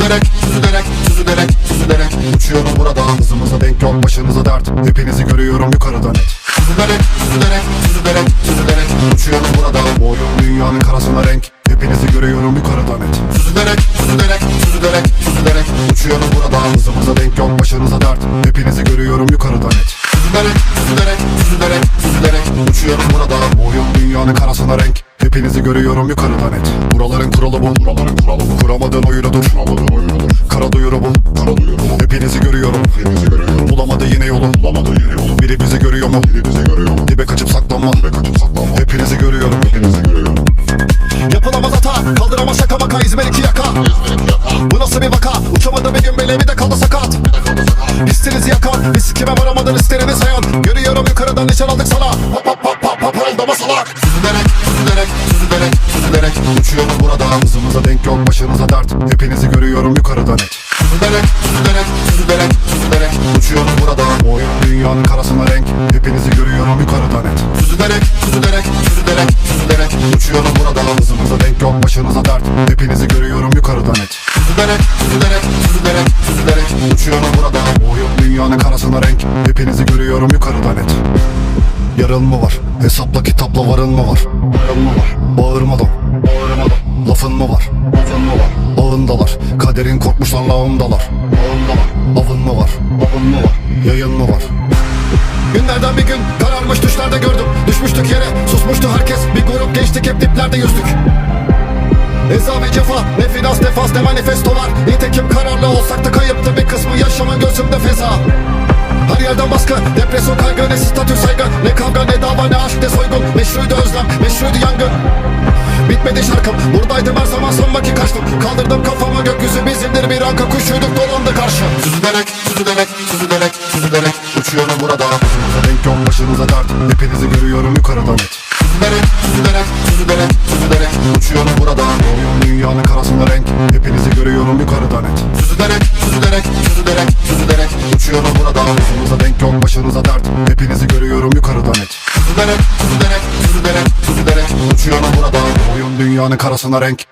Süzülerek, süzülerek, süzülerek, süzülerek. Uçuyorum burada Hızımıza denk yok başınıza dert. Hepinizi görüyorum yukarıdan et Süzülerek, süzülerek, süzülerek, süzülerek. Uçuyorum burada Bu oyun dünyanın karasına renk. Hepinizi görüyorum yukarıdan et Süzülerek, süzülerek, süzülerek, süzülerek. Uçuyorum burada Hızımıza denk yok başınıza dert. Hepinizi görüyorum yukarıdan et Süzülerek, süzülerek, süzülerek, süzülerek. Uçuyorum burada Bu oyun dünyanın karasına renk Hepinizi görüyorum yukarıdan et Buraların kuralı bu Buraların kuralı bu. Kuramadığın oyunudur Kuramadığın oyunudur Kara duyuru bu. Kara duyuru bu Hepinizi görüyorum. Hepinizi görüyorum Bulamadı yine yolu Bulamadı yine yolu Biri bizi görüyor mu? Biri bizi görüyor mu Dibe kaçıp saklanma Dibe kaçıp saklanma Hepinizi görüyorum. Hepinizi görüyorum Yapılamaz hata Kaldıramaz şaka maka İzmir iki yaka. Bu nasıl bir vaka? Uçamadı bir gün bile bir de kaldı sakat. Listenizi yakan Biz kime varamadın listerini sayan Görüyorum yukarıdan nişan aldık sana süzülerek Uçuyorum burada. Hızımıza denk yok başınıza dert. Hepinizi görüyorum yukarıdan et Süzülerek süzülerek süzülerek süzülerek Uçuyorum burada. Bu oyun dünyanın karasına renk. Hepinizi görüyorum yukarıdan et Süzülerek süzülerek süzülerek süzülerek Uçuyorum burada. Hızımıza denk yok başınıza dert. Hepinizi görüyorum yukarıdan et Süzülerek süzülerek süzülerek süzülerek Uçuyorum burada. Bu oyun dünyanın karasına renk. Hepinizi görüyorum yukarıdan et Yarın mı var? Hesapla kitapla varın var? Varın mı var? Bağırmadan Lafın mı var? Lafın mı var? Ağındalar Kaderin korkmuşlar lağımdalar Ağındalar Avın mı var? Avın mı var? Yayın mı var? Günlerden bir gün kararmış düşlerde gördüm Düşmüştük yere susmuştu herkes Bir grup geçtik hep diplerde yüzdük Eza ve cefa Ne finans ne faz ne manifestolar Nitekim kararlı olsak da kayıptı bir kısmı Yaşamın gözümde feza her yerden baskı, depresyon kaygı, ne statü saygı Bitmedi şarkım, buradaydım her zaman sanma ki kaçtım Kaldırdım kafama gökyüzü bizimdir bir anka kuşuyduk dolandı karşı Süzülerek, süzülerek, süzülerek, süzülerek Uçuyorum burada denk yok başınıza dert Hepinizi görüyorum yukarıdan et Süzülerek, süzülerek, süzülerek, süzülerek Uçuyorum burada dünyanın karasında renk Hepinizi görüyorum yukarıdan et Süzülerek, süzülerek, süzülerek, süzülerek Uçuyorum burada Başınıza denk yok başınıza dert Hepinizi görüyorum yukarıdan et Süzülerek, süzülerek, süzülerek, dünyanın karasına renk